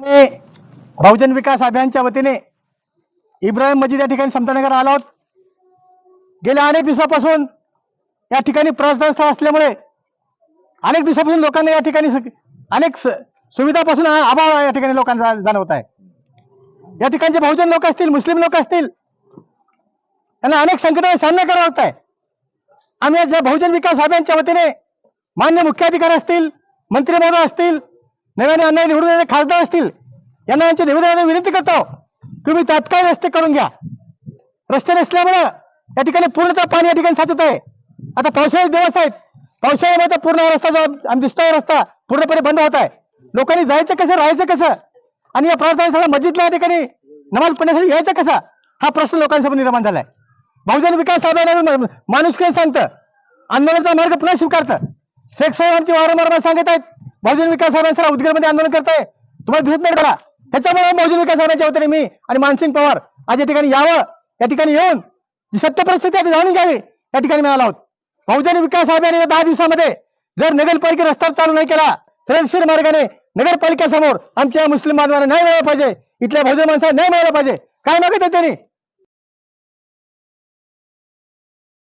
आणि बहुजन विकास अभियानच्या वतीने इब्राहिम मजीद या ठिकाणी समतानगर आलो आहोत गेल्या अनेक दिवसापासून या ठिकाणी प्रवासस्थळ स्थळ असल्यामुळे अनेक दिवसापासून लोकांना या ठिकाणी अनेक सुविधापासून हा अभाव या ठिकाणी लोकांचा जाणवत आहे. या ठिकाणचे बहुजन लोक असतील मुस्लिम लोक असतील त्यांना अनेक संकटांचा सामना करावा लागत आहे. आम्ही आज बहुजन विकास अभियानच्या वतीने मान्य मुख्याधिकारी असतील मंत्री महोदय असतील नव्याने अन्याय निवडून येणारे खासदार असतील यांना यांच्या निवेदनाने विनंती करतो. तुम्ही तात्काळ रस्ते करून घ्या. रस्ते नसल्यामुळं या ठिकाणी पूर्णतः पाणी या ठिकाणी साचत आहे. आता पावसाळ्याचे दिवस आहेत. पावसाळ्यामध्ये तर पूर्ण रस्ता जो आणि दिसतोय रस्ता पूर्णपणे बंद होत आहे. लोकांनी जायचं कसं राहायचं कसं? आणि या प्रार्थना मस्जिदला या ठिकाणी नमाज पडण्यासाठी यायचं कसं? हा प्रश्न लोकांसमोर निर्माण झालाय. बहुजन विकास आघाडी माणूस काय सांगतं आंदोलनाचा मार्ग पुन्हा स्वीकारतं. शेख साहेब आमची वारंवार सांगत आहेत बहुजन विकास आघाडी उदगीरमध्ये आंदोलन करताय. तुम्हाला दिसत नाही करा त्याच्यामुळे बहुजन विकास आघाडीच्या वतीने मी आणि मानसिंग पवार आज या ठिकाणी यावं या ठिकाणी येऊन जी सत्य परिस्थिती आहे जाणून घ्यावी या ठिकाणी मिळाला आहोत. बहुजन विकास आघाडीने दहा दिवसामध्ये जर नगरपालिका रस्ता चालू नाही केला सरळशीर मार्गाने नगरपालिकेसमोर आमच्या मुस्लिम बांधवांना न्याय मिळाला पाहिजे इथल्या बहुजन माणसाला न्याय मिळाला पाहिजे. काय मागत आहे त्यांनी?